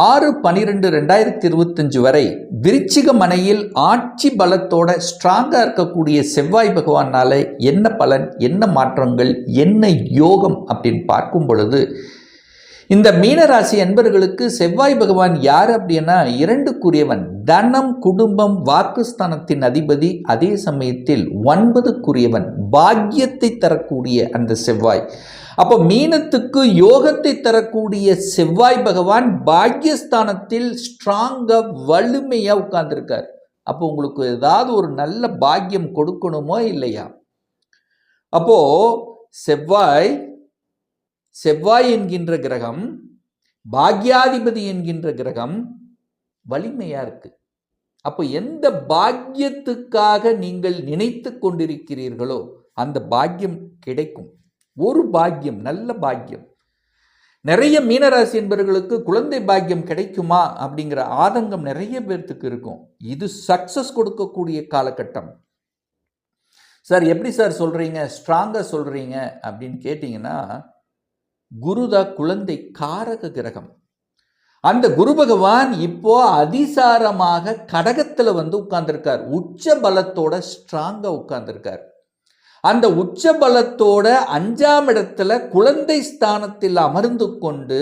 ஆறு பனிரெண்டு ரெண்டாயிரத்தி இருபத்தஞ்சு வரை விருச்சிக மனையில் ஆட்சி பலத்தோட ஸ்ட்ராங்காக இருக்கக்கூடிய செவ்வாய் பகவானால் என்ன பலன் என்ன மாற்றங்கள் என்ன யோகம் அப்படின்னு பார்க்கும் பொழுது இந்த மீனராசி அன்பர்களுக்கு செவ்வாய் பகவான் யார் அப்படின்னா இரண்டுக்குரியவன் தனம் குடும்பம் வாக்குஸ்தானத்தின் அதிபதி அதே சமயத்தில் ஒன்பதுக்குரியவன் பாக்கியத்தை தரக்கூடிய அந்த செவ்வாய். அப்போ மீனத்துக்கு யோகத்தை தரக்கூடிய செவ்வாய் பகவான் பாக்யஸ்தானத்தில் ஸ்ட்ராங்காக வலிமையாக உட்கார்ந்துருக்கார். அப்போ உங்களுக்கு ஏதாவது ஒரு நல்ல பாக்கியம் கொடுக்கணுமோ இல்லையா? அப்போ செவ்வாய் செவ்வாய் என்கின்ற கிரகம் பாக்யாதிபதி என்கின்ற கிரகம் வலிமையாக இருக்குது அப்போ எந்த பாக்கியத்துக்காக நீங்கள் நினைத்து கொண்டிருக்கிறீர்களோ அந்த பாக்கியம் கிடைக்கும். ஒரு பாக்கியம் நல்ல பாக்கியம். நிறைய மீனராசி என்பவர்களுக்கு குழந்தை பாக்கியம் கிடைக்குமா அப்படிங்கிற ஆதங்கம் நிறைய பேர்த்துக்கு இருக்கும். இது சக்சஸ் கொடுக்கக்கூடிய காலகட்டம். சார் எப்படி சார் சொல்கிறீங்க ஸ்ட்ராங்காக சொல்கிறீங்க அப்படின்னு கேட்டிங்கன்னா குருதா குழந்தை காரக கிரகம். அந்த குரு பகவான் இப்போ அதிசாரமாக கடகத்தில் வந்து உட்கார்ந்துருக்கார். உச்ச பலத்தோட ஸ்ட்ராங்காக உட்கார்ந்துருக்கார். அந்த உச்ச பலத்தோட அஞ்சாம் இடத்துல குழந்தை ஸ்தானத்தில் அமர்ந்து கொண்டு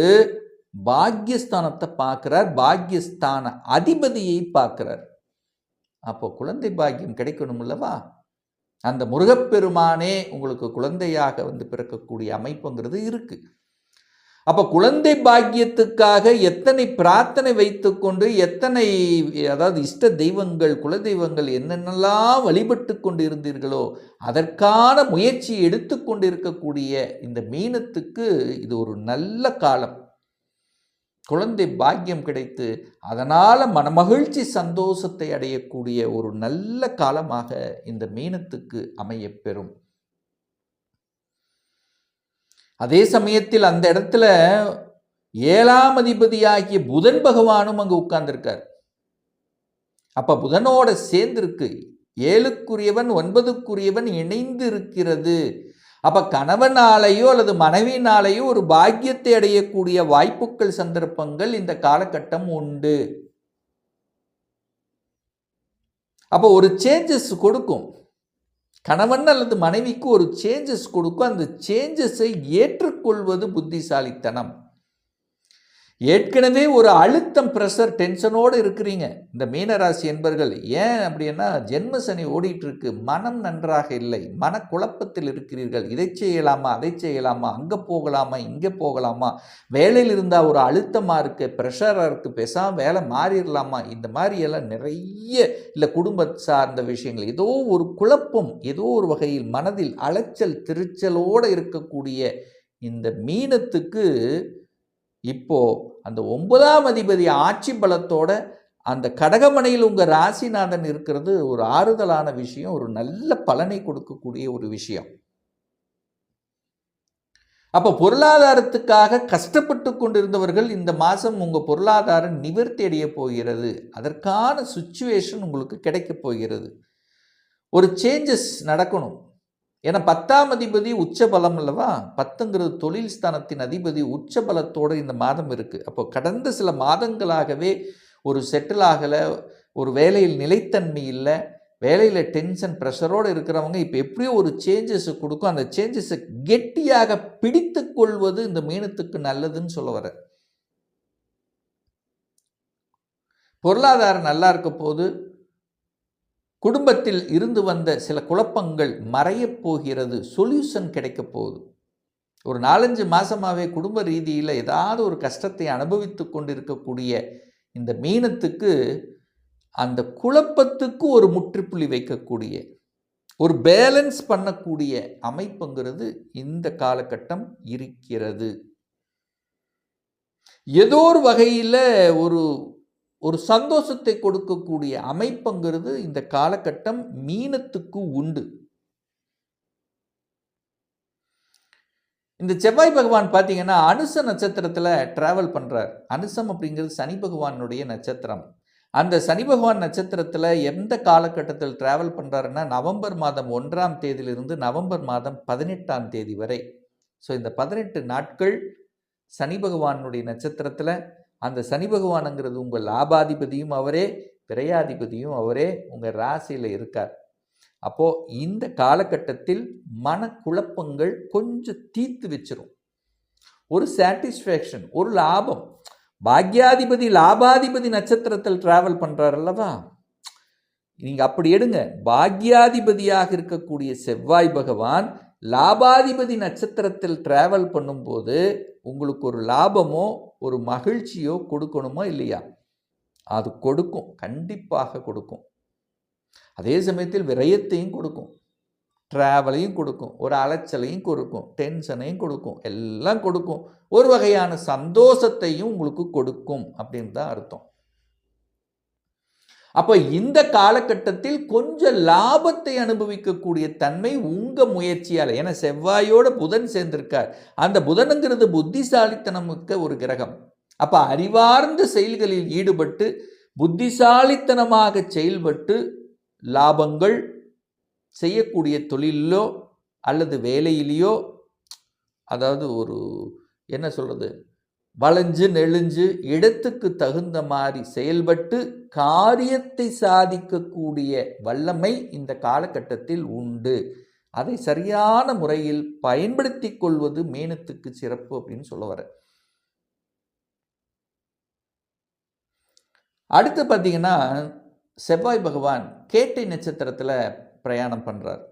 பாக்யஸ்தானத்தை பார்க்கிறார். பாக்யஸ்தான அதிபதியை பார்க்கிறார். அப்போ குழந்தை பாக்கியம் கிடைக்கணும் அல்லவா? அந்த முருகப்பெருமானே உங்களுக்கு குழந்தையாக வந்து பிறக்கக்கூடிய அமைப்புங்கிறது இருக்குது அப்போ குழந்தை பாக்கியத்துக்காக எத்தனை பிரார்த்தனை வைத்துக்கொண்டு எத்தனை அதாவது இஷ்ட தெய்வங்கள் குலதெய்வங்கள் என்னென்னலாம் வழிபட்டு கொண்டு இருந்தீர்களோ அதற்கான முயற்சி எடுத்துக்கொண்டு இருக்கக்கூடிய இந்த மீனத்துக்கு இது ஒரு நல்ல காலம். குழந்தை பாக்கியம் கிடைத்து அதனால் மனமகிழ்ச்சி சந்தோஷத்தை அடையக்கூடிய ஒரு நல்ல காலமாக இந்த மீனத்துக்கு அமையப்பெறும் அதே சமயத்தில் அந்த இடத்துல ஏழாம் அதிபதியாகிய புதன் பகவானும் அங்கே உட்கார்ந்துருக்கார். அப்ப புதனோட சேர்ந்திருக்கு. ஏழுக்குரியவன் ஒன்பதுக்குரியவன் இணைந்து இருக்கிறது அப்ப கணவனாலேயோ அல்லது மனைவினாலேயோ ஒரு பாக்கியத்தை அடையக்கூடிய வாய்ப்புகள் சந்தர்ப்பங்கள் இந்த காலகட்டம் உண்டு. அப்போ ஒரு சேஞ்சஸ் கொடுக்கும். கணவன் அல்லது மனைவிக்கு ஒரு சேஞ்சஸ் கொடுக்கும். அந்த சேஞ்சஸை ஏற்றுக்கொள்வது புத்திசாலித்தனம். ஏற்கனவே ஒரு அழுத்தம் ப்ரெஷர் டென்ஷனோடு இருக்கிறீங்க. இந்த மீனராசி என்பர்கள் ஏன் அப்படின்னா ஜென்ம சனி ஓடிட்டுருக்கு. மனம் நன்றாக இல்லை. மனக்குழப்பத்தில் இருக்கிறீர்கள். இதை செய்யலாமா அதை செய்யலாமா? அங்கே போகலாமா இங்கே போகலாமா? வேலையில் இருந்தால் ஒரு அழுத்தமாக இருக்குது ப்ரெஷராக இருக்குது பேசாமல் வேலை மாறிடலாமா? இந்த மாதிரியெல்லாம் நிறைய இல்லை குடும்ப சார்ந்த விஷயங்கள். ஏதோ ஒரு குழப்பம் ஏதோ ஒரு வகையில் மனதில் அலைச்சல் திருச்சலோடு இருக்கக்கூடிய இந்த மீனத்துக்கு இப்போ அந்த ஒன்பதாம் அதிபதி ஆட்சி பலத்தோட அந்த கடகமனையில் உங்கள் ராசிநாதன் இருக்கிறது ஒரு ஆறுதலான விஷயம் ஒரு நல்ல பலனை கொடுக்கக்கூடிய ஒரு விஷயம். அப்போ பொருளாதாரத்துக்காக கஷ்டப்பட்டு கொண்டிருந்தவர்கள் இந்த மாதம் உங்கள் பொருளாதாரம் நிவர்த்தி அடைய போகிறது. அதற்கான சுச்சுவேஷன் உங்களுக்கு கிடைக்கப் போகிறது. ஒரு சேஞ்சஸ் நடக்கணும். ஏன்னா பத்தாம் அதிபதி உச்ச பலம் அல்லவா? பத்துங்கிறது தொழில் ஸ்தானத்தின் அதிபதி உச்ச பலத்தோடு இந்த மாதம் இருக்குது அப்போ கடந்த சில மாதங்களாகவே ஒரு செட்டில் ஆகலை ஒரு வேலையில் நிலைத்தன்மை இல்லை வேலையில் டென்ஷன் ப்ரெஷரோடு இருக்கிறவங்க இப்போ எப்படியோ ஒரு சேஞ்சஸை கொடுக்கும். அந்த சேஞ்சஸை கெட்டியாக பிடித்து கொள்வது இந்த மீனத்துக்கு நல்லதுன்னு சொல்ல வர பொருளாதாரம் நல்லா இருக்க போது குடும்பத்தில் இருந்து வந்த சில குழப்பங்கள் மறையப் போகிறது சொல்யூஷன் கிடைக்க போகுது. ஒரு நாலஞ்சு மாதமாகவே குடும்ப ரீதியில் ஏதாவது ஒரு கஷ்டத்தை அனுபவித்து கொண்டிருக்கக்கூடிய இந்த மீனத்துக்கு அந்த குழப்பத்துக்கு ஒரு முற்றுப்புள்ளி வைக்கக்கூடிய ஒரு பேலன்ஸ் பண்ணக்கூடிய அமைப்புங்கிறது இந்த காலகட்டம் இருக்கிறது. ஏதோ ஒரு வகையில் ஒரு ஒரு சந்தோஷத்தை கொடுக்கக்கூடிய அமைப்புங்கிறது இந்த காலகட்டம் மீனத்துக்கு உண்டு. இந்த செவ்வாய் பகவான் பார்த்தீங்கன்னா அனுச நட்சத்திரத்தில் ட்ராவல் பண்ணுறார் அனுசம் அப்படிங்கிறது சனி பகவானுடைய நட்சத்திரம். அந்த சனி பகவான் நட்சத்திரத்தில் எந்த காலகட்டத்தில் ட்ராவல் பண்ணுறாருன்னா நவம்பர் மாதம் ஒன்றாம் தேதியிலிருந்து நவம்பர் மாதம் பதினெட்டாம் தேதி வரை. ஸோ இந்த பதினெட்டு நாட்கள் சனி பகவானுடைய நட்சத்திரத்தில் அந்த சனி பகவானுங்கிறது உங்கள் லாபாதிபதியும் அவரே விரையாதிபதியும் அவரே உங்கள் ராசியில் இருக்கார். அப்போது இந்த காலகட்டத்தில் மனக்குழப்பங்கள் கொஞ்சம் தீர்த்து வச்சிரும். ஒரு சாட்டிஸ்ஃபேக்ஷன் ஒரு லாபம். பாக்யாதிபதி லாபாதிபதி நட்சத்திரத்தில் டிராவல் பண்ணுறார் அல்லவா? நீங்கள் அப்படி எடுங்க. பாக்யாதிபதியாக இருக்கக்கூடிய செவ்வாய் பகவான் லாபாதிபதி நட்சத்திரத்தில் டிராவல் பண்ணும்போது உங்களுக்கு ஒரு லாபமோ ஒரு மகிழ்ச்சியோ கொடுக்கணுமோ இல்லையா? அது கொடுக்கும். கண்டிப்பாக கொடுக்கும். அதே சமயத்தில் விரயத்தையும் கொடுக்கும். ட்ராவலையும் கொடுக்கும். ஒரு அலைச்சலையும் கொடுக்கும். டென்ஷனையும் கொடுக்கும். எல்லாம் கொடுக்கும். ஒரு வகையான சந்தோஷத்தையும் உங்களுக்கு கொடுக்கும் அப்படின்னு தான் அர்த்தம். அப்போ இந்த காலகட்டத்தில் கொஞ்சம் லாபத்தை அனுபவிக்கக்கூடிய தன்மை உங்கள் முயற்சியால் ஏன்னா செவ்வாயோட புதன் சேர்ந்திருக்கார். அந்த புதனுங்கிறது புத்திசாலித்தனமிக்க ஒரு கிரகம். அப்போ அறிவார்ந்த செயல்களில் ஈடுபட்டு புத்திசாலித்தனமாக செயல்பட்டு லாபங்கள் செய்யக்கூடிய தொழிலிலோ அல்லது வேலையிலேயோ அதாவது ஒரு என்ன சொல்கிறது வளைஞ்சு நெளிஞ்சு இடத்துக்கு தகுந்த மாதிரி செயல்பட்டு காரியத்தை சாதிக்கக்கூடிய வல்லமை இந்த காலகட்டத்தில் உண்டு. அதை சரியான முறையில் பயன்படுத்தி கொள்வது மேனத்துக்கு சிறப்பு அப்படின்னு சொல்ல வர அடுத்து பார்த்தீங்கன்னா செவ்வாய் பகவான் கேட்டை நட்சத்திரத்தில் பிரயாணம் பண்ணுறார்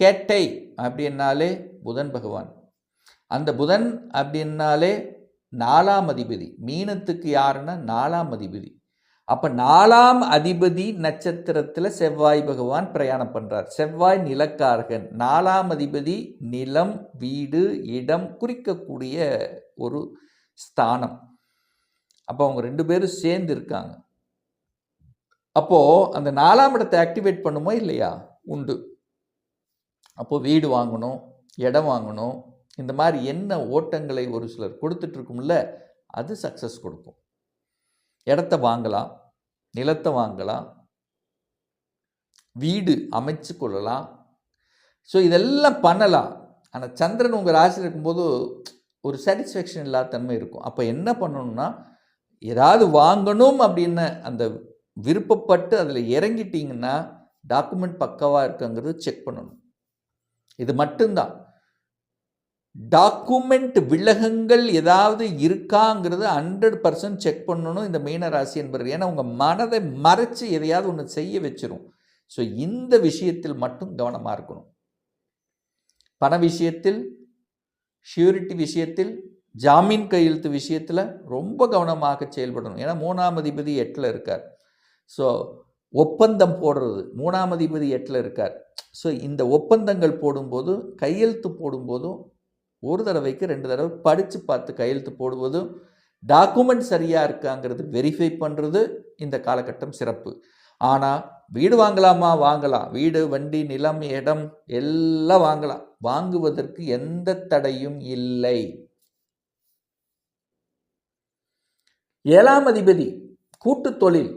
கேட்டை அப்படின்னாலே புதன் பகவான். அந்த புதன் அப்படின்னாலே நாலாம் அதிபதி. மீனத்துக்கு யாருன்னா நாலாம் அதிபதி. அப்போ நாலாம் அதிபதி நட்சத்திரத்தில் செவ்வாய் பகவான் பிரயாணம் பண்ணுறார் செவ்வாய் நிலக்காரகன். நாலாம் அதிபதி நிலம் வீடு இடம் குறிக்கக்கூடிய ஒரு ஸ்தானம். அப்போ அவங்க ரெண்டு பேரும் சேர்ந்து இருக்காங்க. அப்போது அந்த நாலாம் இடத்தை ஆக்டிவேட் பண்ணுமோ இல்லையா? உண்டு. அப்போது வீடு வாங்கணும் இடம் வாங்கணும் இந்த மாதிரி என்ன ஓட்டங்களை ஒரு சிலர் கொடுத்துட்ருக்கும்ல அது சக்ஸஸ் கொடுக்கும். இடத்த வாங்கலாம் நிலத்தை வாங்கலாம் வீடு அமைச்சு கொள்ளலாம். ஸோ இதெல்லாம் பண்ணலாம். ஆனால் சந்திரன் உங்கள் ராசியில் இருக்கும்போது ஒரு சாட்டிஸ்ஃபேக்ஷன் இல்லாத தன்மை இருக்கும். அப்போ என்ன பண்ணணும்னா ஏதாவது வாங்கணும் அப்படின்னு அந்த விருப்பப்பட்டு அதில் இறங்கிட்டிங்கன்னா டாக்குமெண்ட் பக்கவாக இருக்குங்கிறது செக் பண்ணணும். இது மட்டும்தான். டாக்குமெண்ட் விலகங்கள் ஏதாவது இருக்காங்கிறது ஹண்ட்ரட் பர்சன்ட் செக் பண்ணணும் இந்த மீனராசி என்பது ஏன்னா உங்கள் மனதை மறைச்சு எதையாவது ஒன்று செய்ய வச்சிரும். ஸோ இந்த விஷயத்தில் மட்டும் கவனமாக இருக்கணும். பண விஷயத்தில் ஷியூரிட்டி விஷயத்தில் ஜாமீன் கையெழுத்து விஷயத்தில் ரொம்ப கவனமாக செயல்படணும். ஏன்னா மூணாம் அதிபதி எட்டில் இருக்கார். ஸோ ஒப்பந்தம் போடுறது மூணாம் அதிபதி எட்டில் இருக்கார். ஸோ இந்த ஒப்பந்தங்கள் போடும்போது கையெழுத்து போடும்போதும் ஒரு தடவைக்கு ரெண்டு தடவை படித்து பார்த்து கையெழுத்து போடுவதும் டாக்குமெண்ட் சரியாக இருக்காங்கிறது வெரிஃபை பண்ணுறது இந்த காலகட்டம் சிறப்பு. ஆனால் வீடு வாங்கலாமா? வாங்கலாம். வீடு வண்டி நிலம் இடம் எல்லாம் வாங்கலாம். வாங்குவதற்கு எந்த தடையும் இல்லை. ஏழாம் அதிபதி கூட்டு தொழில்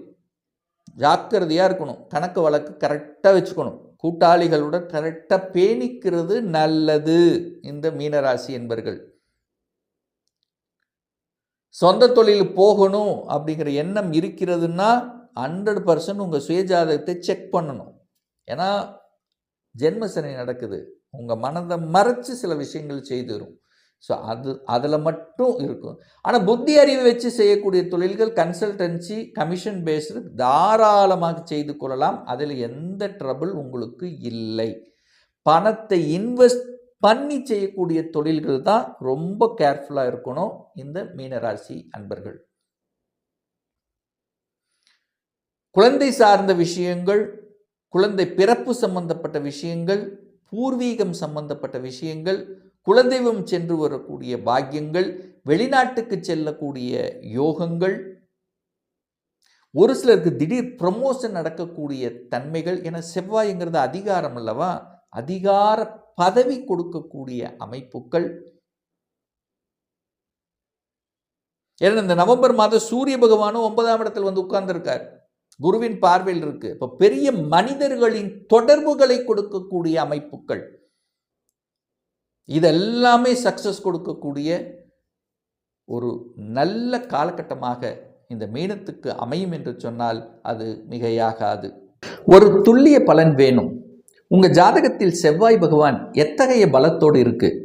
ஜாக்கிரதையாக இருக்கணும். கணக்கு வழக்கு கரெக்டாக வச்சுக்கணும். கூட்டாளிகளுடன் கரெக்டாக பேணிக்கிறது நல்லது இந்த மீனராசி என்பர்கள். சொந்த தொழில் போகணும் அப்படிங்கிற எண்ணம் இருக்கிறதுன்னா ஹண்ட்ரட் பர்சன்ட் உங்கள் சுயஜாதகத்தை செக் பண்ணணும். ஏன்னா ஜென்மசனை நடக்குது. உங்கள் மனதை மறைச்சு சில விஷயங்கள் செய்துரும் ஸோ அது அதில் மட்டும் இருக்கும். ஆனால் புத்தி அறிவு வச்சு செய்யக்கூடிய தொழில்கள் கன்சல்டன்சி கமிஷன் பேஸ்டு தாராளமாக செய்து கொள்ளலாம். அதில் எந்த ட்ரபிள் உங்களுக்கு இல்லை. பணத்தை இன்வெஸ்ட் பண்ணி செய்யக்கூடிய தொழில்கள் தான் ரொம்ப கேர்ஃபுல்லாக இருக்கணும் இந்த மீனராசி அன்பர்கள். குழந்தை சார்ந்த விஷயங்கள் குழந்தை பிறப்பு சம்பந்தப்பட்ட விஷயங்கள் பூர்வீகம் சம்பந்தப்பட்ட விஷயங்கள் குலதெய்வம் சென்று வரக்கூடிய பாக்கியங்கள் வெளிநாட்டுக்கு செல்லக்கூடிய யோகங்கள் ஒரு சிலருக்கு திடீர் ப்ரமோஷன் நடக்கக்கூடிய தன்மைகள் என செவ்வாய்ங்கிறது அதிகாரம் அல்லவா? அதிகார பதவி கொடுக்கக்கூடிய அமைப்புகள். ஏன்னா இந்த நவம்பர் மாதம் சூரிய பகவானும் ஒன்பதாம் இடத்தில் வந்து உட்கார்ந்துருக்கார். குருவின் பார்வையில் இருக்கு. இப்போ பெரிய மனிதர்களின் தொடர்புகளை கொடுக்கக்கூடிய அமைப்புகள். இதெல்லாமே சக்ஸஸ் கொடுக்கக்கூடிய ஒரு நல்ல காலகட்டமாக இந்த மீனத்துக்கு அமையும் என்று சொன்னால் அது மிகையாகாது. ஒரு துல்லிய பலன் வேணும். உங்கள் ஜாதகத்தில் செவ்வாய் பகவான் எத்தகைய பலத்தோடு இருக்குது